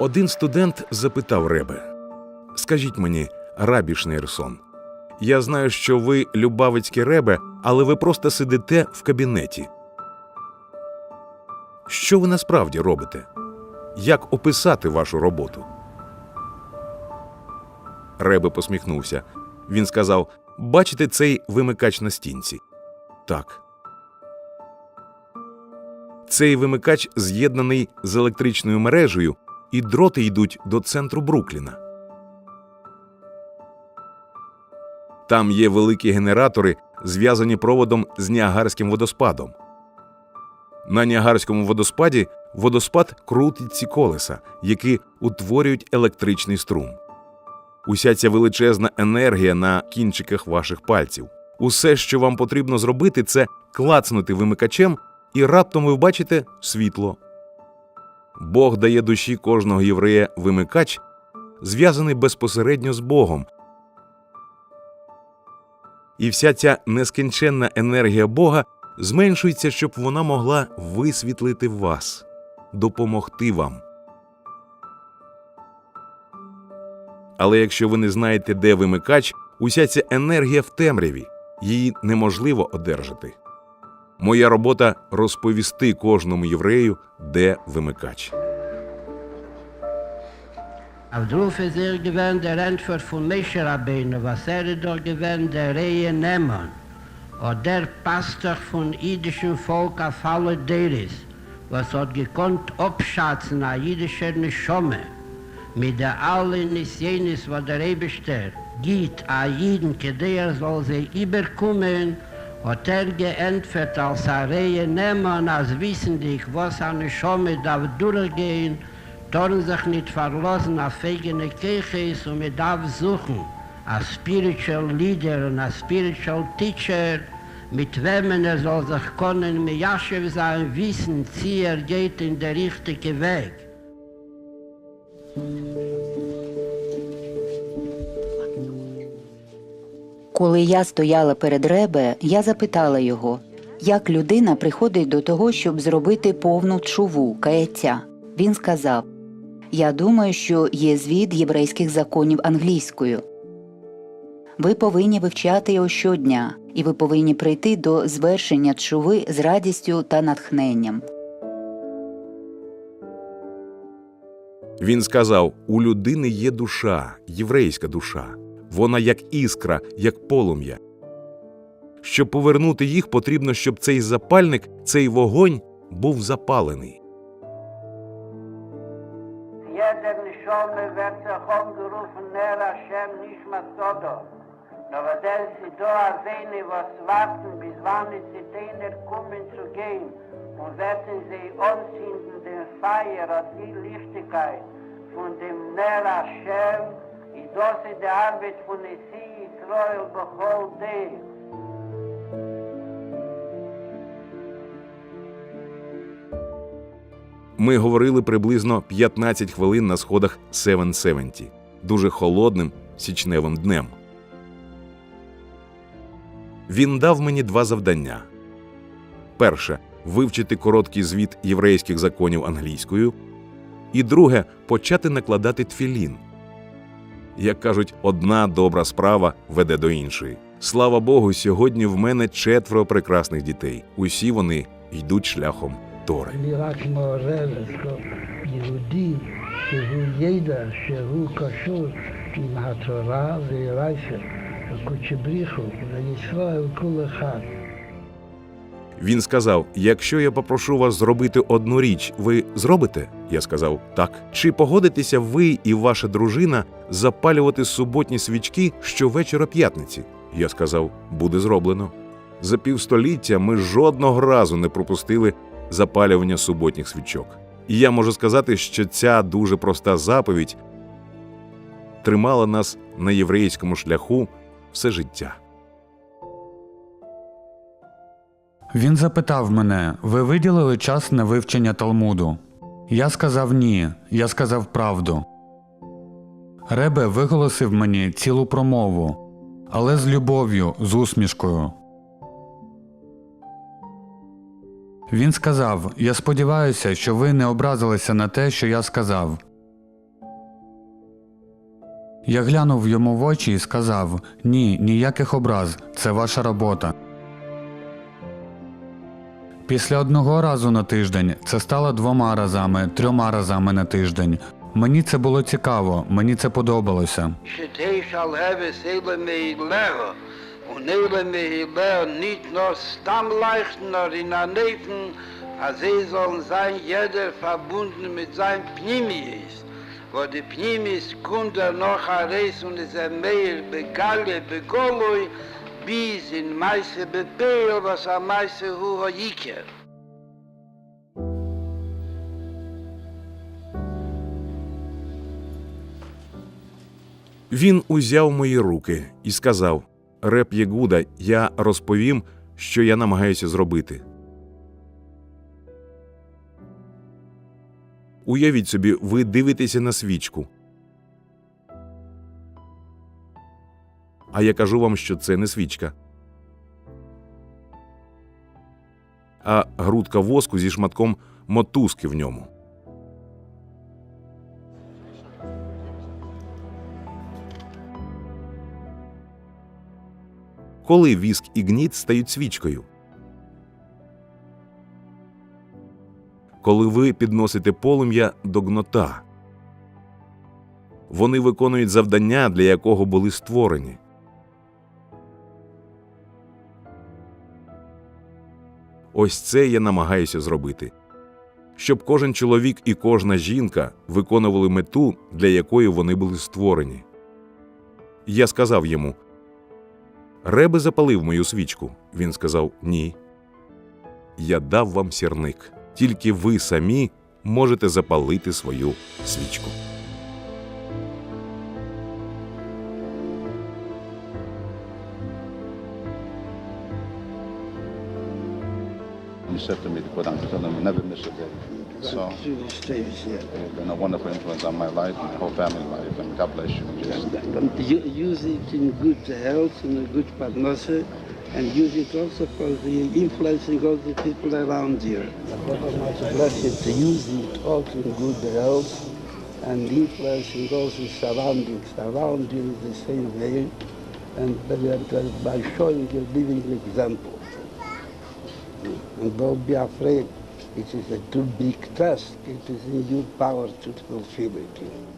Один студент запитав Ребе: Скажіть мені, рабі Шнейрсон, я знаю, що ви любавицьке ребе, але ви просто сидите в кабінеті. Що ви насправді робите? Як описати вашу роботу? Ребе посміхнувся. Він сказав: Бачите цей вимикач на стінці? Так. Цей вимикач з'єднаний з електричною мережею, і дроти йдуть до центру Брукліна. Там є великі генератори, зв'язані проводом з Ніагарським водоспадом. На Ніагарському водоспаді водоспад крутить ці колеса, які утворюють електричний струм. Уся ця величезна енергія на кінчиках ваших пальців. Усе, що вам потрібно зробити, це клацнути вимикачем, і раптом ви бачите світло. Бог дає душі кожного єврея вимикач, зв'язаний безпосередньо з Богом. І вся ця нескінченна енергія Бога зменшується, щоб вона могла висвітлити вас, допомогти вам. Але якщо ви не знаєте, де вимикач, уся ця енергія в темряві, її неможливо одержати. Моя робота розповісти кожному єврею, де вимикач. Auf ist er gewähnt der Entfer von Meshe Rabbeinu, was er doch gewähnt der Rehe Neman. Und der Pastor von jüdischem Volk auf alle Deris, was hat gekonnt abschatzen a jüdischer Nischome. Mit der allen Nisjenis, was der Rebester gibt a jeden, der soll sie überkommen, hat er geentfert als a Rehe Neman, als wissen dich, was a Nischome darf durchgehen, Torn sich nicht verlassen auf eigene Kirches und man darf suchen, a spiritual leader und a spiritual teacher, mit wem er soll sich können, mit Yashev sein, wissen, sie er geht in der richtige Weg. Коли я стояла перед Ребе, я запитала його, як людина приходить до того, щоб зробити повну чуву, каяття. Він сказав: Я думаю, що є звіт єврейських законів англійською. Ви повинні вивчати його щодня, і ви повинні прийти до звершення чуви з радістю та натхненням. Він сказав: у людини є душа, єврейська душа. Вона як іскра, як полум'я. Щоб повернути їх, потрібно, щоб цей запальник, цей вогонь був запалений. Von dem Ner Hashem, die Arbeit von Esi Israel bechol Dei. Ми говорили приблизно 15 хвилин на сходах 770, дуже холодним січневим днем. Він дав мені два завдання: перше вивчити короткий звіт єврейських законів англійською, і друге почати накладати тфілін як кажуть, одна добра справа веде до іншої. Слава Богу, сьогодні в мене четверо прекрасних дітей. Усі вони йдуть шляхом Тори. Він сказав: якщо я попрошу вас зробити одну річ, ви зробите? Я сказав так. Чи погодитеся ви і ваша дружина запалювати суботні свічки щовечора п'ятниці? Я сказав, буде зроблено. За півстоліття ми жодного разу не пропустили запалювання суботніх свічок. І я можу сказати, що ця дуже проста заповідь тримала нас на єврейському шляху все життя. Він запитав мене: ви виділили час на вивчення Талмуду? Я сказав ні, я сказав правду. Ребе виголосив мені цілу промову, але з любов'ю, з усмішкою. Він сказав: Я сподіваюся, що ви не образилися на те, що я сказав. Я глянув йому в очі і сказав: Ні, ніяких образ, це ваша робота. Після одного разу на тиждень це стало двома разами, трьома разами на тиждень. Мені це було цікаво, мені це подобалося. Wo die Pnimis kommt er noch a Reis und er bis in meise bepeil, was a meise hu hoiker. Він узяв мої руки і сказав: Реп Єгуда, я розповім, що я намагаюся зробити. Уявіть собі, ви дивитеся на свічку. А я кажу вам, що це не свічка. А грудка воску зі шматком мотузки в ньому. Коли віск і гніт стають свічкою? Коли ви підносите полум'я до гнота. Вони виконують завдання, для якого були створені. Ось це я намагаюся зробити. Щоб кожен чоловік і кожна жінка виконували мету, для якої вони були створені. Я сказав йому: Ребе запалив мою свічку. Він сказав ні. Я дав вам сірник. Тільки ви самі можете запалити свою свічку. You said to me to go down to tell never miss a day. So Julie stays here. you've been a wonderful influence on my life and the whole family life, and God bless you. And you use it in good health and a good partnership, and use it also for the influencing all the people around you. God Almighty bless you to use it also in good health and influencing all the surroundings around you in the same way, and by- by showing a living example. And don't be afraid. It is a too big task. It is in your power to fulfill it.